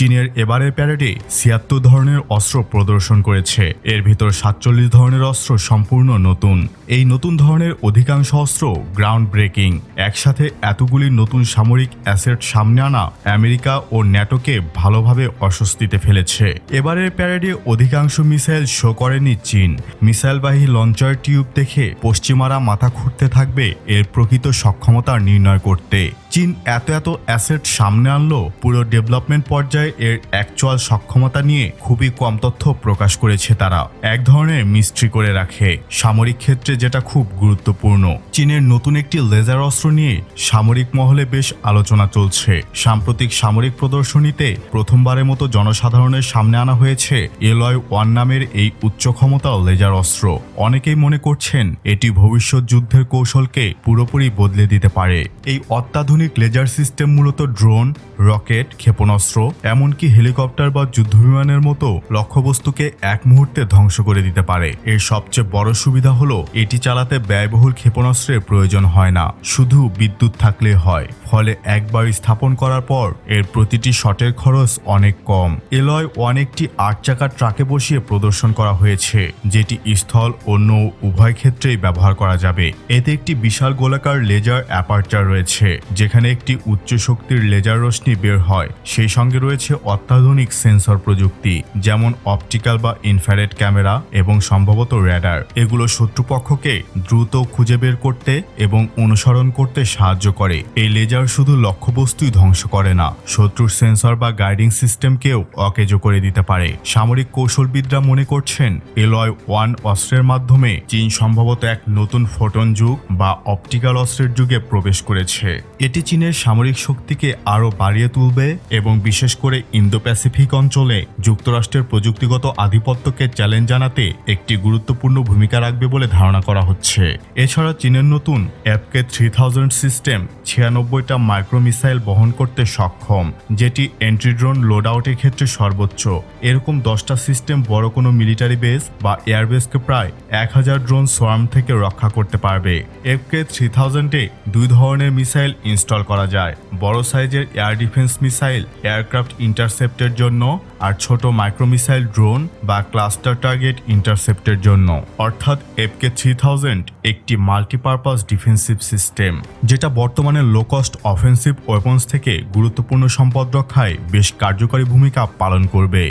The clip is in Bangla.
চীনের এবারের প্যারেডে ছিয়াত্তর ধরনের অস্ত্র প্রদর্শন করেছে। এর ভিতর সাতচল্লিশ ধরনের অস্ত্র সম্পূর্ণ নতুন। এই নতুন ধরনের অধিকাংশ অস্ত্র গ্রাউন্ড ব্রেকিং একসাথে এতগুলি নতুন সামরিক অ্যাসেট সামনে আনা আমেরিকা ও ন্যাটোকে ভালোভাবে অস্বস্তিতে ফেলেছে। এবারের প্যারেডে অধিকাংশ মিসাইল শো করেনি চীন। মিসাইলবাহী লঞ্চার টিউব দেখে পশ্চিমারা মাথা খুঁড়তে থাকবে এর প্রকৃত সক্ষমতা নির্ণয় করতে। চীন এত এত অ্যাসেট সামনে আনলো, পুরো ডেভেলপমেন্ট পর্যায়ে এর অ্যাকচুয়াল সক্ষমতা নিয়ে খুবই কম তথ্য প্রকাশ করেছে তারা। এক ধরনের মিস্ট্রি করে রাখে। সামরিক ক্ষেত্রে যেটা খুব গুরুত্বপূর্ণ। চীনের নতুন একটি লেজার অস্ত্র নিয়ে সামরিক মহলে বেশ আলোচনা চলছে। সাম্প্রতিক সামরিক প্রদর্শনীতে প্রথমবারের মতো জনসাধারণের সামনে আনা হয়েছে এলয় ওয়ান নামের এই উচ্চ ক্ষমতা লেজার অস্ত্র। অনেকেই মনে করছেন এটি ভবিষ্যৎ যুদ্ধের কৌশলকে পুরোপুরি বদলে দিতে পারে। এই অত্যাধুনিক লেজার সিস্টেম মূলত ড্রোন রকেট, ক্ষেপণাস্ত্র, এমনকি হেলিকপ্টার বা যুদ্ধবিমানের মতো লক্ষ্যবস্তুকে এক মুহূর্তে ধ্বংস করে দিতে পারে। এর সবচেয়ে বড় সুবিধা হলো, এটি চালাতে ব্যয়বহুল ক্ষেপণাস্ত্রের প্রয়োজন হয় না, শুধু বিদ্যুৎ থাকলে হয়। ফলে একবার স্থাপন করার পর, এর প্রতিটি শটের খরচ অনেক কম। এলয় ওয়ান একটি আট চাকার ট্রাকে বসিয়ে প্রদর্শন করা হয়েছে, যেটি স্থল ও নৌ উভয় ক্ষেত্রেই ব্যবহার করা যাবে। এতে একটি বিশাল গোলাকার লেজার অ্যাপারচার রয়েছে, যেখানে একটি উচ্চ শক্তির লেজার রশ্মি বের হয়। সেই সঙ্গে রয়েছে অত্যাধুনিক সেন্সর প্রযুক্তি, যেমন অপটিক্যাল বা ইনফ্রারেড ক্যামেরা এবং সম্ভবত র্যাডার। এগুলো শত্রুপক্ষকে দ্রুত খুঁজে বের করতে এবং অনুসরণ করতে সাহায্য করে। এই লেজার শুধু লক্ষ্যবস্তুই ধ্বংস করে না, শত্রুর সেন্সর বা গাইডিং সিস্টেমকেও অকেজো করে দিতে পারে। সামরিক কৌশলবিদরা মনে করছেন, এলয় ওয়ান অস্ত্রের মাধ্যমে চীন সম্ভবত এক নতুন ফোটন যুগ বা অপটিক্যাল অস্ত্রের যুগে প্রবেশ করেছে। এটি চীনের সামরিক শক্তিকে আরও বাড়িয়ে তুলবে এবং বিশেষ করে ইন্দো প্যাসিফিক অঞ্চলে যুক্তরাষ্ট্রের প্রযুক্তিগত আধিপত্যকে চ্যালেঞ্জ জানাতে একটি গুরুত্বপূর্ণ ভূমিকা রাখবে বলে ধারণা করা হচ্ছে। এছাড়া চীনের নতুন এফকে থ্রি থাউজেন্ড সিস্টেম ছিয়ানব্বইটা মাইক্রো মিসাইল বহন করতে সক্ষম, যেটি এন্ট্রি ড্রোন লোড আউটের ক্ষেত্রে সর্বোচ্চ। এরকম দশটা সিস্টেম বড় কোনো মিলিটারি বেস বা এয়ারবেসকে প্রায় এক হাজার ড্রোন সোয়ার্ম থেকে রক্ষা করতে পারবে। এফকে থ্রি থাউজেন্ডে দুই ধরনের মিসাইল ইনস্টল করা যায়, বড় সাইজের এয়ার ডিফেন্স মিসাইল এয়ারক্রাফট ইন্টারসেপ্টের জন্য আর ছোট মাইক্রো মিসাইল ড্রোন বা ক্লাস্টার টার্গেট ইন্টারসেপ্টের জন্য। অর্থাৎ এফকে থ্রি থাউজেন্ড একটি মাল্টিপারপাস ডিফেন্সিভ সিস্টেম, যেটা বর্তমানে লো কস্ট অফেন্সিভ ওয়েপন্স থেকে গুরুত্বপূর্ণ সম্পদ রক্ষায় বেশ কার্যকরী ভূমিকা পালন করবে।